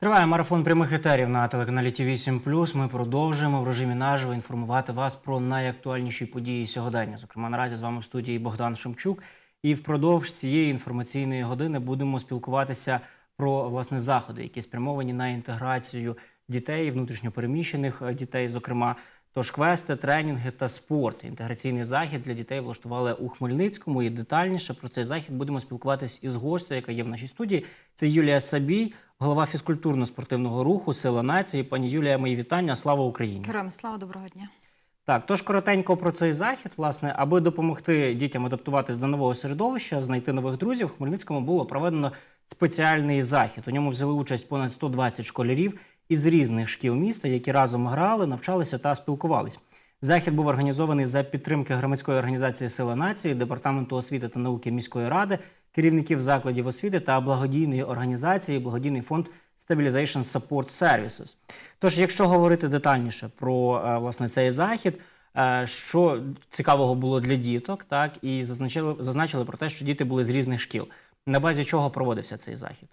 Триває марафон прямих етерів на телеканалі ТВ 7 Ми продовжуємо в режимі наживо інформувати вас про найактуальніші події сьогодення. Зокрема, наразі з вами в студії Богдан Шемчук. І впродовж цієї інформаційної години будемо спілкуватися про власне заходи, які спрямовані на інтеграцію дітей, внутрішньопереміщених е, дітей, зокрема. Тож квести, тренінги та спорт. Інтеграційний захід для дітей влаштували у Хмельницькому. І детальніше про цей захід будемо спілкуватись із гостю, яка є в нашій студії. Це Юлія Сабій, голова фізкультурно-спортивного руху Сила нації. Пані Юлія, мої вітання. Слава Україні! Героям слава доброго дня. Так, тож коротенько про цей захід, власне, аби допомогти дітям адаптуватись до нового середовища, знайти нових друзів, в Хмельницькому було проведено спеціальний захід. У ньому взяли участь понад 120 школярів із різних шкіл міста, які разом грали, навчалися та спілкувались. Захід був організований за підтримки громадської організації Сила нації, департаменту освіти та науки міської ради, керівників закладів освіти та благодійної організації, благодійний фонд Stabilization Support Services. Тож, якщо говорити детальніше про е, власне цей захід, е, що цікавого було для діток, так і зазначили, зазначили про те, що діти були з різних шкіл. На базі чого проводився цей захід?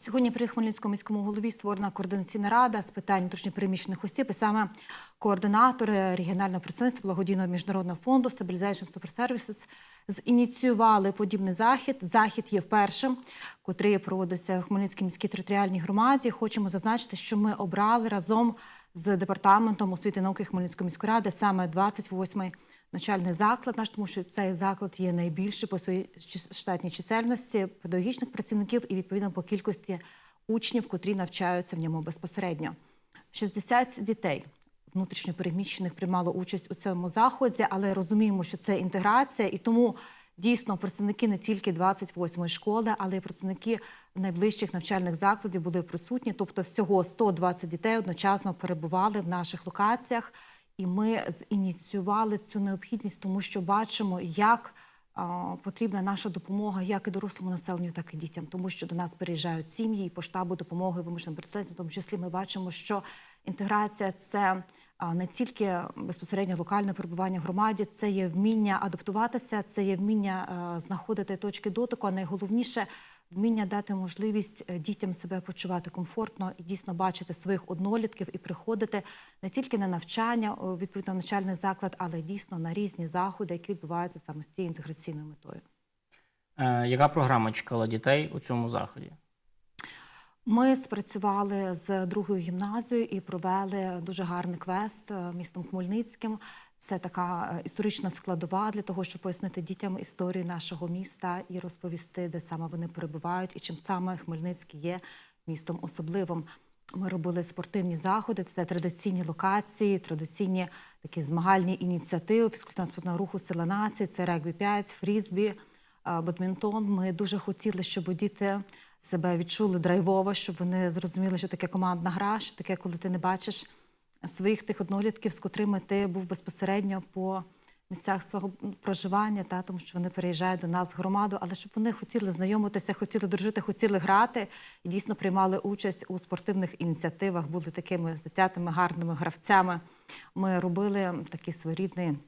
Сьогодні при Хмельницькому міському голові створена координаційна рада з питань внутрішньопереміщених осіб, і саме координатори регіонального представництва благодійного міжнародного фонду Stabilization Super Services зініціювали подібний захід. Захід є впершим, котрий проводився в Хмельницькій міській територіальній громаді. Хочемо зазначити, що ми обрали разом з департаментом освіти і науки Хмельницької міської ради саме 28-й навчальний заклад, наш тому що цей заклад є найбільший по своїй штатній чисельності педагогічних працівників і відповідно по кількості учнів, котрі навчаються в ньому безпосередньо. 60 дітей внутрішньопереміщених приймало участь у цьому заході, але розуміємо, що це інтеграція, і тому дійсно представники не тільки 28-ї школи, але й представники найближчих навчальних закладів були присутні. Тобто, всього 120 дітей одночасно перебували в наших локаціях. І ми зініціювали цю необхідність, тому що бачимо, як потрібна наша допомога як і дорослому населенню, так і дітям, тому що до нас переїжджають сім'ї і по штабу допомоги вимушеним переселенцям. Тому числі ми бачимо, що інтеграція це не тільки безпосередньо локальне перебування в громаді, це є вміння адаптуватися, це є вміння знаходити точки дотику. А найголовніше вміння дати можливість е, дітям себе почувати комфортно і дійсно бачити своїх однолітків і приходити не тільки на навчання відповідно навчальний заклад, але й дійсно на різні заходи, які відбуваються саме з цією інтеграційною метою. Е, яка програма чекала дітей у цьому заході? Ми спрацювали з другою гімназією і провели дуже гарний квест е, містом Хмельницьким. Це така е, історична складова для того, щоб пояснити дітям історію нашого міста і розповісти, де саме вони перебувають, і чим саме Хмельницький є містом особливим. Ми робили спортивні заходи, це традиційні локації, традиційні такі змагальні ініціативи фізкультурно-спортивного руху Сила нації, це регбі 5, фрізбі, е, бадмінтон. Ми дуже хотіли, щоб діти себе відчули драйвово, щоб вони зрозуміли, що таке командна гра, що таке, коли ти не бачиш своїх тих однолітків, з котрими ти був безпосередньо по місцях свого проживання, та тому що вони переїжджають до нас в громаду, але щоб вони хотіли знайомитися, хотіли дружити, хотіли грати і дійсно приймали участь у спортивних ініціативах, були такими затятими гарними гравцями. Ми робили такий своєрідний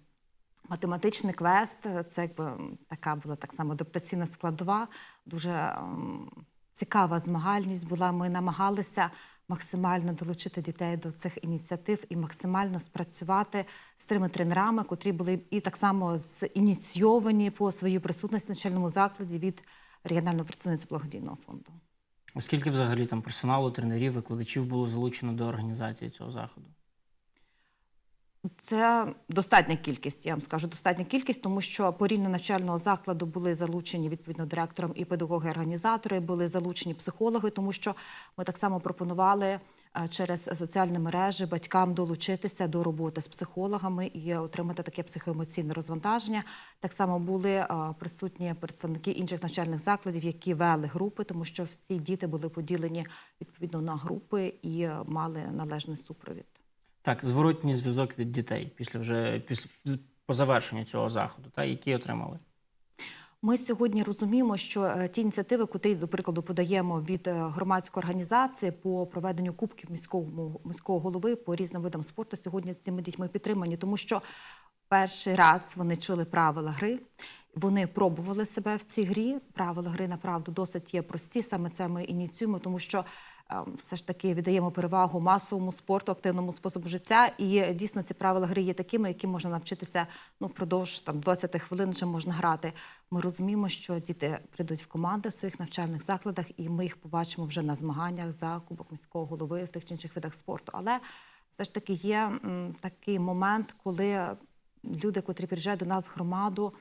математичний квест. Це якби така була так само адаптаційна складова, дуже ем, цікава змагальність була. Ми намагалися максимально долучити дітей до цих ініціатив і максимально спрацювати з тими тренерами, котрі були і так само ініційовані по своїй присутності в навчальному закладі від регіонального представництва благодійного фонду. Скільки взагалі там персоналу, тренерів, викладачів було залучено до організації цього заходу? Це достатня кількість, я вам скажу, достатня кількість, тому що по рівню навчального закладу були залучені відповідно директором і педагоги-організатори, були залучені психологи, тому що ми так само пропонували е, через соціальні мережі батькам долучитися до роботи з психологами і отримати таке психоемоційне розвантаження. Так само були е, присутні представники інших навчальних закладів, які вели групи, тому що всі діти були поділені відповідно на групи і е, мали належний супровід. Так, зворотній зв'язок від дітей після вже після по завершенню цього заходу, та які отримали. Ми сьогодні розуміємо, що е, ті ініціативи, котрі, до прикладу, подаємо від е, громадської організації по проведенню кубків міського міського голови по різним видам спорту, сьогодні цими дітьми підтримані, тому що перший раз вони чули правила гри, вони пробували себе в цій грі. Правила гри направду досить є прості. Саме це ми ініціюємо, тому що все ж таки віддаємо перевагу масовому спорту, активному способу життя. І дійсно ці правила гри є такими, які можна навчитися ну, впродовж там 20 хвилин вже можна грати. Ми розуміємо, що діти прийдуть в команди в своїх навчальних закладах, і ми їх побачимо вже на змаганнях за кубок міського голови в тих чи інших видах спорту. Але все ж таки є м, такий момент, коли люди, котрі приїжджають до нас в громаду,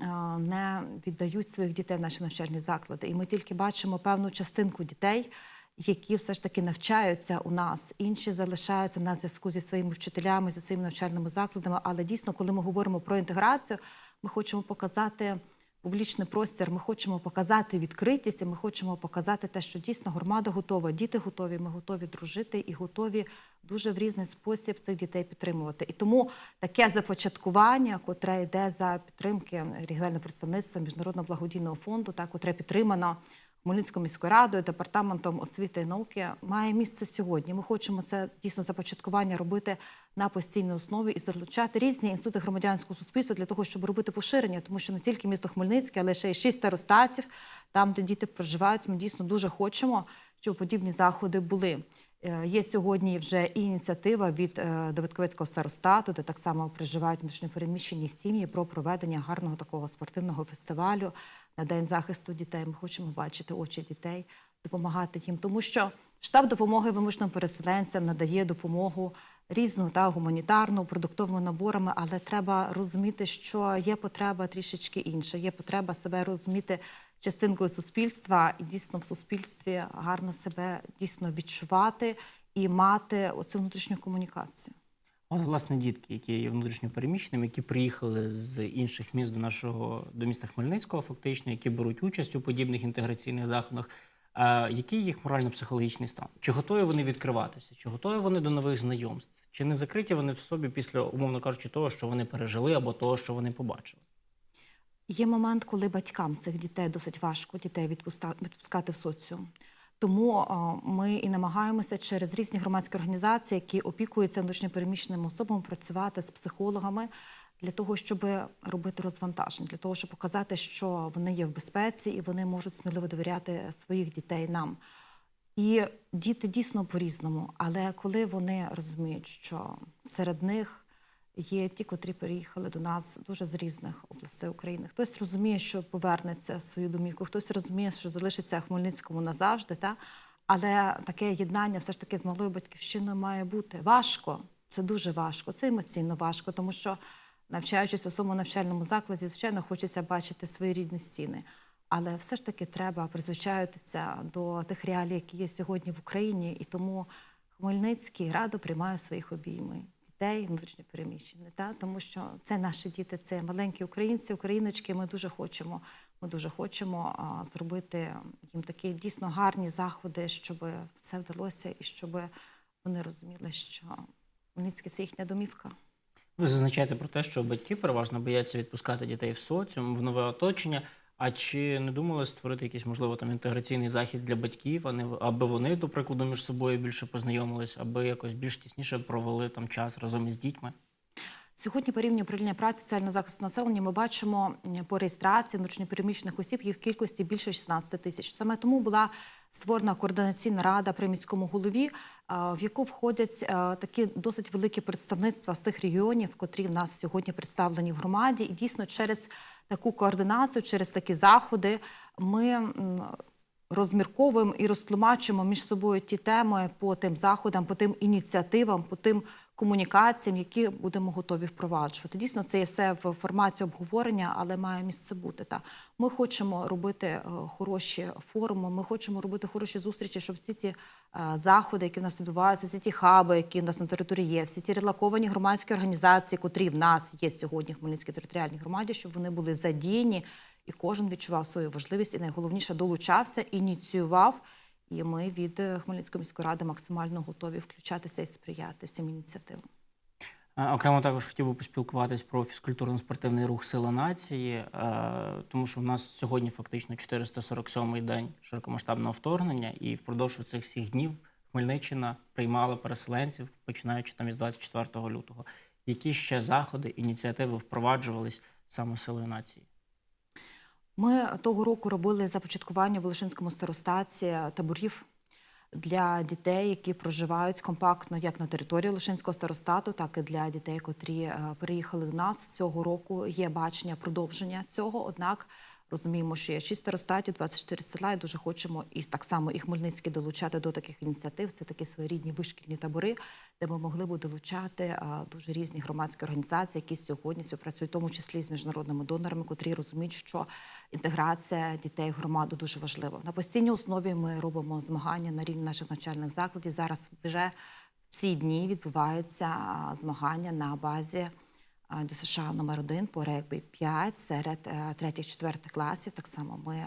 е, не віддають своїх дітей в наші навчальні заклади. І ми тільки бачимо певну частинку дітей, які все ж таки навчаються у нас. Інші залишаються на зв'язку зі своїми вчителями, зі своїми навчальними закладами. Але дійсно, коли ми говоримо про інтеграцію, ми хочемо показати. Публічний простір, ми хочемо показати відкритість, і ми хочемо показати те, що дійсно громада готова, діти готові, ми готові дружити і готові дуже в різний спосіб цих дітей підтримувати. І тому таке започаткування, котре йде за підтримки регіонального представництва міжнародного благодійного фонду, та котре підтримано Хмельницькою міською радою, департаментом освіти і науки, має місце сьогодні. Ми хочемо це дійсно започаткування робити на постійній основі і залучати різні інститути громадянського суспільства для того, щоб робити поширення, тому що не тільки місто Хмельницьке, але ще й шість старостатів, там, де діти проживають. Ми дійсно дуже хочемо, щоб подібні заходи були. Е, Є сьогодні вже і ініціатива від е, Давидковецького старостату, де так само проживають внутрішньопереміщені сім'ї про проведення гарного такого спортивного фестивалю на День захисту дітей. Ми хочемо бачити очі дітей, допомагати їм, тому що штаб допомоги вимушеним переселенцям надає допомогу різну та гуманітарну, продуктовими наборами, але треба розуміти, що є потреба трішечки інша. Є потреба себе розуміти частинкою суспільства і дійсно в суспільстві гарно себе дійсно відчувати і мати оцю внутрішню комунікацію. От, власне, дітки, які є внутрішньопереміщеними, які приїхали з інших міст до нашого до міста Хмельницького, фактично, які беруть участь у подібних інтеграційних заходах. А який їх морально-психологічний стан? Чи готові вони відкриватися? Чи готові вони до нових знайомств? Чи не закриті вони в собі після, умовно кажучи, того, що вони пережили, або того, що вони побачили? Є момент, коли батькам цих дітей досить важко дітей відпускати в соціум. Тому ми і намагаємося через різні громадські організації, які опікуються внутрішньопереміщеними особами, працювати з психологами для того, щоб робити розвантаження, для того, щоб показати, що вони є в безпеці і вони можуть сміливо довіряти своїх дітей нам. І діти дійсно по-різному, але коли вони розуміють, що серед них є ті, котрі переїхали до нас дуже з різних областей України. Хтось розуміє, що повернеться в свою домівку, хтось розуміє, що залишиться Хмельницькому назавжди. Та? Але таке єднання все ж таки з малою батьківщиною має бути. Важко, це дуже важко, це емоційно важко, тому що навчаючись у своєму навчальному закладі, звичайно, хочеться бачити свої рідні стіни. Але все ж таки треба призвичаїтися до тих реалій, які є сьогодні в Україні, і тому Хмельницький радо приймає своїх обійми дітей внутрішньо переміщених, та тому що це наші діти, це маленькі українці, україночки. Ми дуже хочемо. Ми дуже хочемо а, зробити їм такі дійсно гарні заходи, щоб все вдалося, і щоб вони розуміли, що Хмельницький це їхня домівка. Ви зазначаєте про те, що батьки переважно бояться відпускати дітей в соціум, в нове оточення. А чи не думали створити якийсь, можливо, там інтеграційний захід для батьків, аби вони, до прикладу, між собою більше познайомились, аби якось більш тісніше провели там час разом із дітьми? Сьогодні по рівню управління праці соціального захисту населення ми бачимо по реєстрації внутрішньопереміщених осіб їх кількості більше 16 тисяч. Саме тому була створена координаційна рада при міському голові, в яку входять такі досить великі представництва з тих регіонів, котрі в нас сьогодні представлені в громаді. І дійсно через таку координацію, через такі заходи ми. Розмірковуємо і розтлумачуємо між собою ті теми по тим заходам, по тим ініціативам, по тим комунікаціям, які будемо готові впроваджувати. Дійсно, це є все в форматі обговорення, але має місце бути. Та ми хочемо робити е, хороші форуми. Ми хочемо робити хороші зустрічі, щоб всі ті е, заходи, які в нас відбуваються, всі ті хаби, які в нас на території є, всі ті релаковані громадські організації, котрі в нас є сьогодні в Хмельницькій територіальній громаді, щоб вони були задіяні і кожен відчував свою важливість і найголовніше долучався, ініціював. І ми від е, Хмельницької міської ради максимально готові включатися і сприяти всім ініціативам. Окремо також хотів би поспілкуватись про фізкультурно-спортивний рух Сила нації, е, тому що в нас сьогодні фактично 447-й день широкомасштабного вторгнення, і впродовж цих всіх днів Хмельниччина приймала переселенців, починаючи там із 24 лютого. Які ще заходи, ініціативи впроваджувались саме силою нації? Ми того року робили започаткування в Волошинському старостаті таборів для дітей, які проживають компактно як на території Лишинського старостату, так і для дітей, котрі е, переїхали до нас цього року. Є бачення продовження цього. Однак розуміємо, що є 6 старостатів, 24 села, і дуже хочемо і так само і Хмельницький долучати до таких ініціатив. Це такі своєрідні вишкільні табори, де ми могли б долучати дуже різні громадські організації, які сьогодні співпрацюють, в тому числі з міжнародними донорами, котрі розуміють, що інтеграція дітей в громаду дуже важлива. На постійній основі ми робимо змагання на рівні наших навчальних закладів. Зараз вже в ці дні відбуваються змагання на базі а, ДСШ номер 1 по регбі 5 серед е, третіх-четвертих класів. Так само ми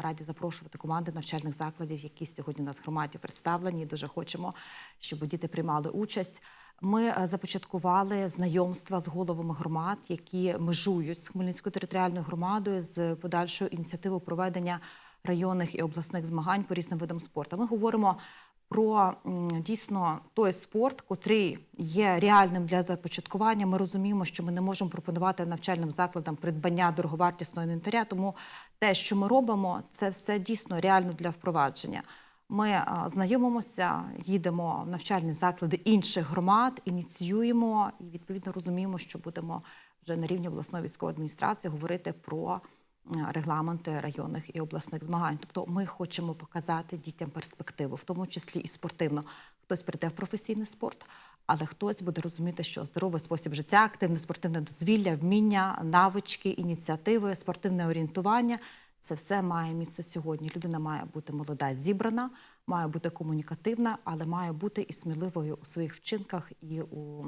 раді запрошувати команди навчальних закладів, які сьогодні у нас в громаді представлені. Дуже хочемо, щоб діти приймали участь. Ми е, започаткували знайомства з головами громад, які межують з Хмельницькою територіальною громадою з подальшою ініціативою проведення районних і обласних змагань по різним видам спорту. Ми говоримо про дійсно той спорт, котрий є реальним для започаткування. Ми розуміємо, що ми не можемо пропонувати навчальним закладам придбання дороговартісного інвентаря. Тому те, що ми робимо, це все дійсно реально для впровадження. Ми знайомимося, їдемо в навчальні заклади інших громад, ініціюємо і відповідно розуміємо, що будемо вже на рівні обласної військової адміністрації говорити про регламенти районних і обласних змагань. Тобто ми хочемо показати дітям перспективу, в тому числі і спортивно. Хтось прийде в професійний спорт, але хтось буде розуміти, що здоровий спосіб життя, активне спортивне дозвілля, вміння, навички, ініціативи, спортивне орієнтування. Це все має місце сьогодні. Людина має бути молода, зібрана, має бути комунікативна, але має бути і сміливою у своїх вчинках і у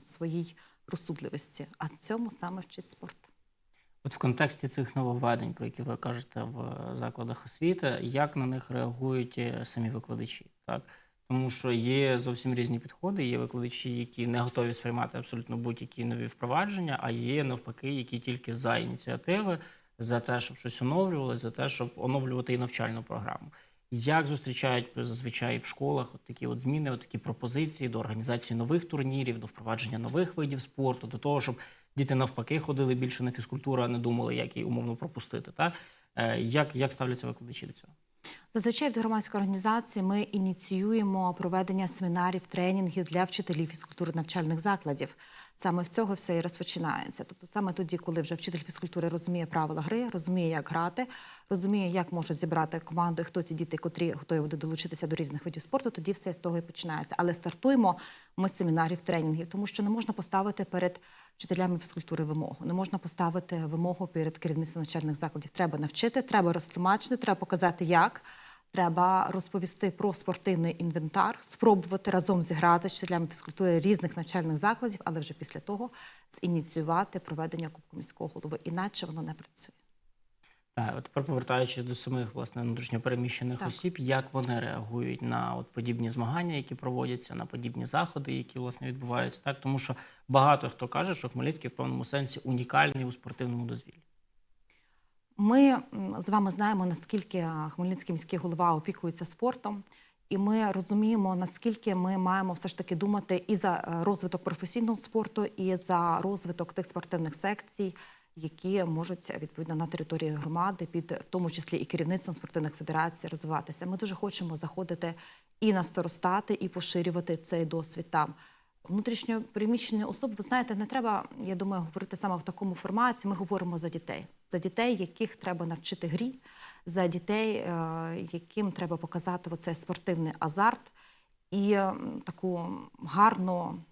своїй розсудливості. А цьому саме вчить спорт. От в контексті цих нововведень, про які ви кажете в е, закладах освіти, як на них реагують е, самі викладачі? Так? Тому що є зовсім різні підходи. Є викладачі, які не готові сприймати абсолютно будь-які нові впровадження, а є навпаки, які тільки за ініціативи, за те, щоб щось оновлювали, за те, щоб оновлювати і навчальну програму. Як зустрічають зазвичай в школах от такі от зміни, от такі пропозиції до організації нових турнірів, до впровадження нових видів спорту, до того, щоб діти навпаки ходили більше на фізкультуру, а не думали, як її умовно пропустити. Так? Е, Як, як ставляться викладачі до цього? Зазвичай від громадської організації ми ініціюємо проведення семінарів, тренінгів для вчителів фізкультури навчальних закладів. Саме з цього все і розпочинається. Тобто, саме тоді, коли вже вчитель фізкультури розуміє правила гри, розуміє, як грати, розуміє, як може зібрати команду, хто ті діти, котрі готові будуть долучитися до різних видів спорту, тоді все з того і починається. Але стартуємо ми з семінарів, тренінгів, тому що не можна поставити перед вчителями фізкультури вимогу, не можна поставити вимогу перед керівництвом навчальних закладів. Треба навчити, треба розтлумачити, треба показати, як. Треба розповісти про спортивний інвентар, спробувати разом зіграти з вчителями фізкультури різних навчальних закладів, але вже після того зініціювати проведення Кубку міського голови. Іначе воно не працює. Так, от тепер повертаючись до самих власне внутрішньопереміщених Так. осіб, як вони реагують на от подібні змагання, які проводяться, на подібні заходи, які власне відбуваються, так тому що багато хто каже, що Хмельницький в певному сенсі унікальний у спортивному дозвіллі. Ми з вами знаємо, наскільки Хмельницький міський голова опікується спортом, і ми розуміємо, наскільки ми маємо все ж таки думати і за е, розвиток професійного спорту, і за розвиток тих спортивних секцій, які можуть відповідно на території громади, під в тому числі і керівництвом спортивних федерацій, розвиватися. Ми дуже хочемо заходити і на старостати, і поширювати цей досвід там. Внутрішньо переміщені особи, ви знаєте, не треба, я думаю, говорити саме в такому форматі. Ми говоримо за дітей, за дітей, яких треба навчити грі, за дітей, е, яким треба показати оцей спортивний азарт і е, таку гарну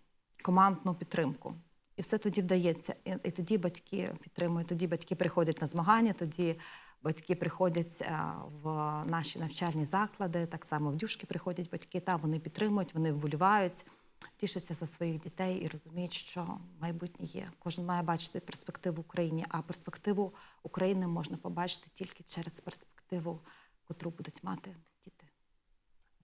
командну підтримку. І все тоді вдається. І, і тоді батьки підтримують, тоді батьки приходять на змагання, тоді батьки приходять е, в наші навчальні заклади, так само в дюшки приходять батьки, та вони підтримують, вони вболівають, тішаться за своїх дітей і розуміють, що майбутнє є. Кожен має бачити перспективу в Україні, а перспективу України можна побачити тільки через перспективу, котру будуть мати діти.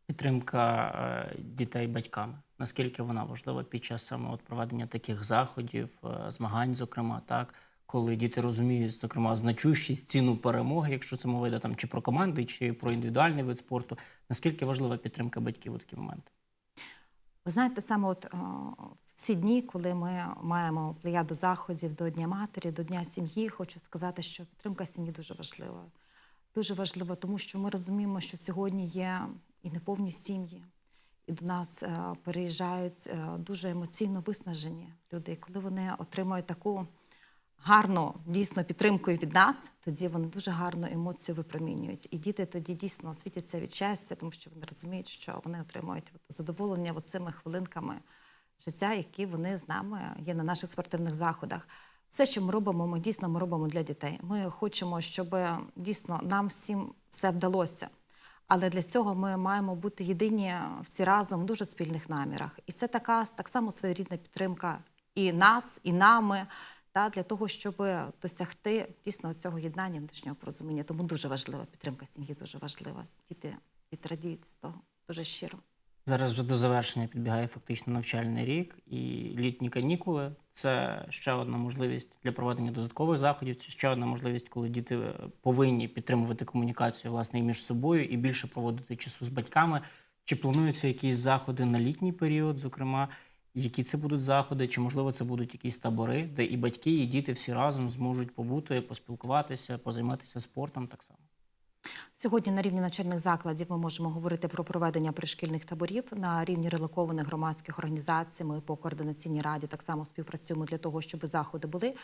Підтримка е, дітей батьками. Наскільки вона важлива під час саме от проведення таких заходів, е, змагань, зокрема, так, коли діти розуміють, зокрема, значущість ціну перемоги, якщо це мова йде там чи про команди, чи про індивідуальний вид спорту. Наскільки важлива підтримка батьків у такі моменти? Ви знаєте, саме от е, в ці дні, коли ми маємо плеяду заходів до Дня матері, до Дня сім'ї, хочу сказати, що підтримка сім'ї дуже важлива. Дуже важлива, тому що ми розуміємо, що сьогодні є і неповні сім'ї. І до нас е, переїжджають е, дуже емоційно виснажені люди. І коли вони отримують таку гарну дійсно підтримку від нас, тоді вони дуже гарну емоцію випромінюють. І діти тоді дійсно світяться від щастя, тому що вони розуміють, що вони отримують от задоволення цими хвилинками життя, які вони з нами є на наших спортивних заходах. Все, що ми робимо, ми дійсно ми робимо для дітей. Ми хочемо, щоб дійсно нам всім все вдалося. Але для цього ми маємо бути єдині всі разом в дуже спільних намірах. І це така так само своєрідна підтримка і нас, і нами, та для того, щоб досягти дійсно цього єднання внутрішнього порозуміння. Тому дуже важлива підтримка сім'ї, дуже важлива. Діти, діти радіють з того дуже щиро. Зараз вже до завершення підбігає фактично навчальний рік, і літні канікули це ще одна можливість для проведення додаткових заходів. Це ще одна можливість, коли діти повинні підтримувати комунікацію власне між собою і більше проводити часу з батьками. Чи плануються якісь заходи на літній період, зокрема, які це будуть заходи, чи можливо це будуть якісь табори, де і батьки, і діти всі разом зможуть побути, поспілкуватися, позайматися спортом так само. Сьогодні на рівні навчальних закладів ми можемо говорити про проведення пришкільних таборів на рівні релокованих громадських організацій. Ми по координаційній раді так само співпрацюємо для того, щоб заходи були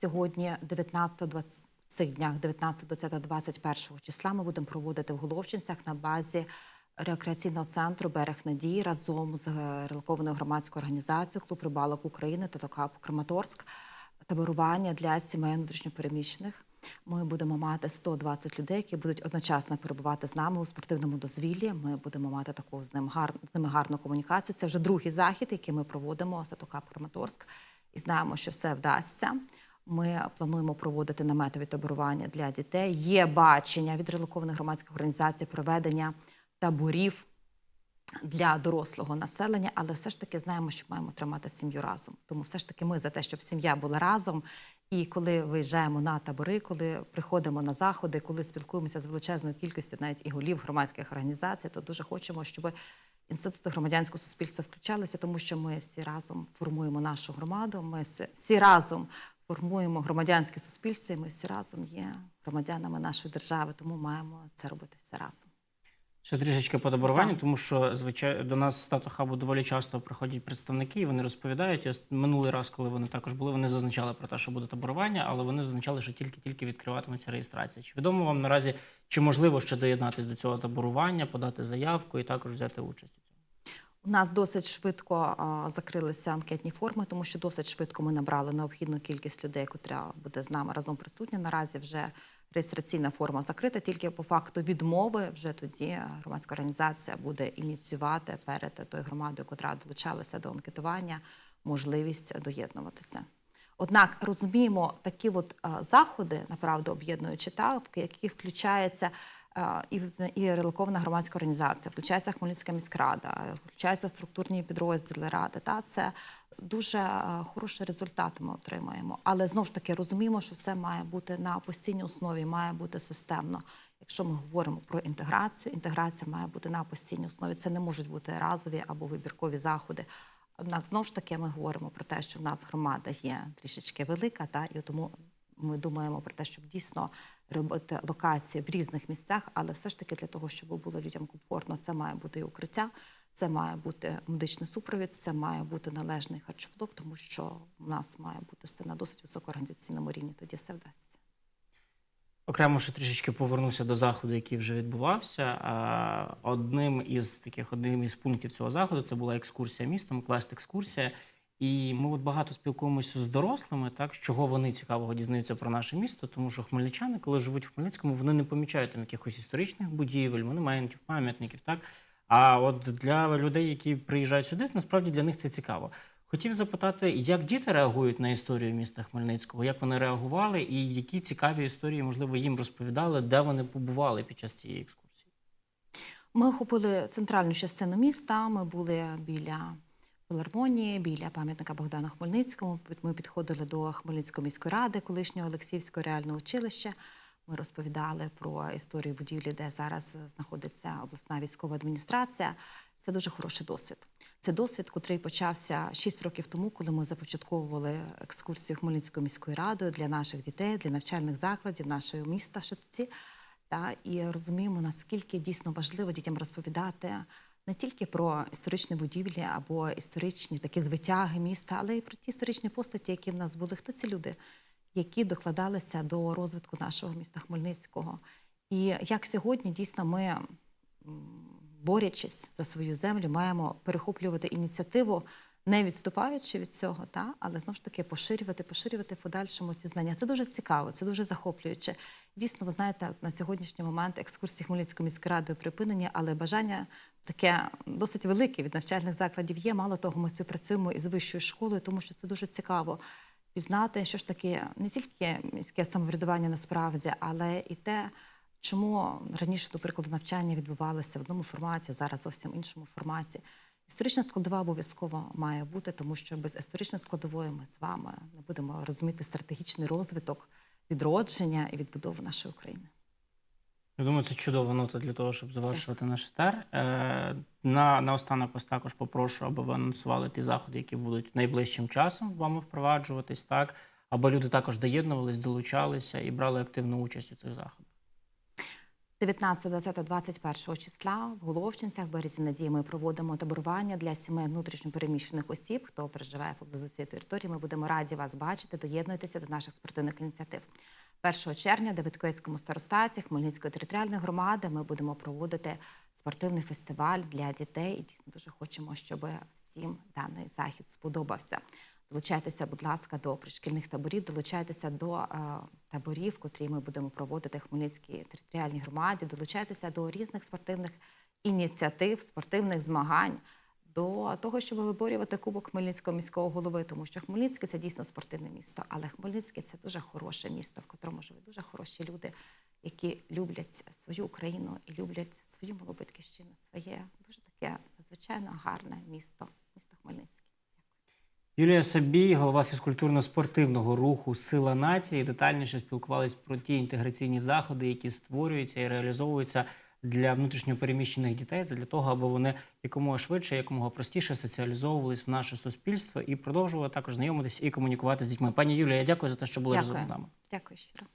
сьогодні, 19-20 цих днях, 19, 20, 21 числа. Ми будемо проводити в Головчинцях на базі рекреаційного центру Берег Надії разом з релокованою громадською організацією Клуб рибалок України та ТОКАП Краматорськ таборування для сімей внутрішньопереміщених. Ми будемо мати 120 людей, які будуть одночасно перебувати з нами у спортивному дозвіллі. Ми будемо мати таку з ним гар... з ними гарну комунікацію. Це вже другий захід, який ми проводимо Сатока Краматорськ, і знаємо, що все вдасться. Ми плануємо проводити наметові таборування для дітей. Є бачення від релокованих громадських організацій проведення таборів для дорослого населення, але все ж таки знаємо, що маємо тримати сім'ю разом. Тому все ж таки ми за те, щоб сім'я була разом. І коли виїжджаємо на табори, коли приходимо на заходи, коли спілкуємося з величезною кількістю навіть і голів громадських організацій, то дуже хочемо, щоб інститути громадянського суспільства включалися, тому що ми всі разом формуємо нашу громаду. Ми всі- разом формуємо громадянське суспільство. і Ми всі разом є громадянами нашої держави, тому маємо це робити всі разом. Ще трішечки по таборуванню, тому що звичайно до нас з Тато Хабу доволі часто приходять представники, і вони розповідають. Я минулий раз, коли вони також були, вони зазначали про те, що буде таборування, але вони зазначали, що тільки-тільки відкриватиметься реєстрація. Чи відомо вам наразі, чи можливо ще доєднатися до цього таборування, подати заявку і також взяти участь у цьому? У нас досить швидко а, закрилися анкетні форми, тому що досить швидко ми набрали необхідну кількість людей, котра буде з нами разом присутня. Наразі вже реєстраційна форма закрита. Тільки по факту відмови вже тоді громадська організація буде ініціювати перед тою громадою, котра долучалася до анкетування, можливість доєднуватися. Однак розуміємо такі от а, заходи, направду об'єднуючи та в які включається а, і, в- і релокована громадська організація, включається Хмельницька міськрада, включаються структурні підрозділи ради. Та це дуже а, хороший результат ми отримаємо. Але знову ж таки розуміємо, що все має бути на постійній основі, має бути системно. Якщо ми говоримо про інтеграцію, інтеграція має бути на постійній основі. Це не можуть бути разові або вибіркові заходи. Однак знову ж таки ми говоримо про те, що в нас громада є трішечки велика, та і тому ми думаємо про те, щоб дійсно робити локації в різних місцях, але все ж таки для того, щоб було людям комфортно, це має бути і укриття, це має бути медичний супровід, це має бути належний харчоблок, тому що в нас має бути все на досить високоорганізаційному рівні. Тоді все вдасться. Окремо ще трішечки повернуся до заходу, який вже відбувався. Одним із таких одним із пунктів цього заходу це була екскурсія містом, квест-екскурсія. І ми от багато спілкуємося з дорослими, так з чого вони цікавого дізнаються про наше місто, тому що хмельничани, коли живуть в Хмельницькому, вони не помічають там якихось історичних будівель, монументів, пам'ятників. Так а от для людей, які приїжджають сюди, насправді для них це цікаво. Хотів запитати, як діти реагують на історію міста Хмельницького, як вони реагували, і які цікаві історії, можливо, їм розповідали, де вони побували під час цієї екскурсії. Ми охопили центральну частину міста. Ми були біля філармонії, біля пам'ятника Богдану Хмельницькому. Ми підходили до Хмельницької міської ради, колишнього Олексіївського реального училища. Ми розповідали про історію будівлі, де зараз знаходиться обласна військова адміністрація. Це дуже хороший досвід. Це досвід, котрий почався 6 років тому, коли ми започатковували екскурсію Хмельницькою міською радою для наших дітей, для навчальних закладів нашого міста Шатці. Та, і розуміємо, наскільки дійсно важливо дітям розповідати не тільки про історичні будівлі або історичні такі звитяги міста, але й про ті історичні постаті, які в нас були. Хто ці люди, які докладалися до розвитку нашого міста Хмельницького. І як сьогодні дійсно ми, м, борючись за свою землю, маємо перехоплювати ініціативу, не відступаючи від цього, та але знову ж таки поширювати, поширювати подальшому ці знання. Це дуже цікаво, це дуже захоплююче. Дійсно, ви знаєте, на сьогоднішній момент екскурсії Хмельницької міської ради припинені, але бажання таке досить велике від навчальних закладів є. Мало того, ми співпрацюємо із вищою школою, тому що це дуже цікаво пізнати, що ж таке не тільки міське самоврядування насправді, але і те, чому раніше, до прикладу, навчання відбувалося в одному форматі, зараз зовсім іншому форматі. Історична складова обов'язково має бути, тому що без історичної складової ми з вами не будемо розуміти стратегічний розвиток, відродження і відбудову нашої України. Я думаю, це чудова нота для того, щоб завершувати наш етер. Е, на, наостанок вас також попрошу, аби ви анонсували ті заходи, які будуть найближчим часом вами впроваджуватись, так? Аби люди також доєднувались, долучалися і брали активну участь у цих заходах. 19, 20, 21 числа в Головчинцях, в березі надії, ми проводимо таборування для сімей внутрішньопереміщених осіб, хто проживає поблизу цієї території. Ми будемо раді вас бачити. Доєднуйтеся до наших спортивних ініціатив. 1 червня в старостаті Хмельницької територіальної громади ми будемо проводити спортивний фестиваль для дітей. І дійсно дуже хочемо, щоб всім даний захід сподобався. Долучайтеся, будь ласка, до пришкільних таборів, долучайтеся до е, таборів, котрі ми будемо проводити в Хмельницькій територіальній громаді. Долучайтеся до різних спортивних ініціатив, спортивних змагань, до того, щоб виборювати кубок Хмельницького міського голови, тому що Хмельницьке це дійсно спортивне місто, але Хмельницьке це дуже хороше місто, в котрому живуть дуже хороші люди, які люблять свою Україну і люблять свою малу батьківщину, своє дуже таке надзвичайно гарне місто, місто Хмельницьке. Юлія Сабій, голова фізкультурно-спортивного руху Сила нації, детальніше спілкувалися про ті інтеграційні заходи, які створюються і реалізовуються для внутрішньопереміщених дітей, для того, аби вони якомога швидше, якомога простіше соціалізовувались в наше суспільство і продовжували також знайомитися і комунікувати з дітьми. Пані Юлія, я дякую за те, що були разом з нами. Дякую щиро.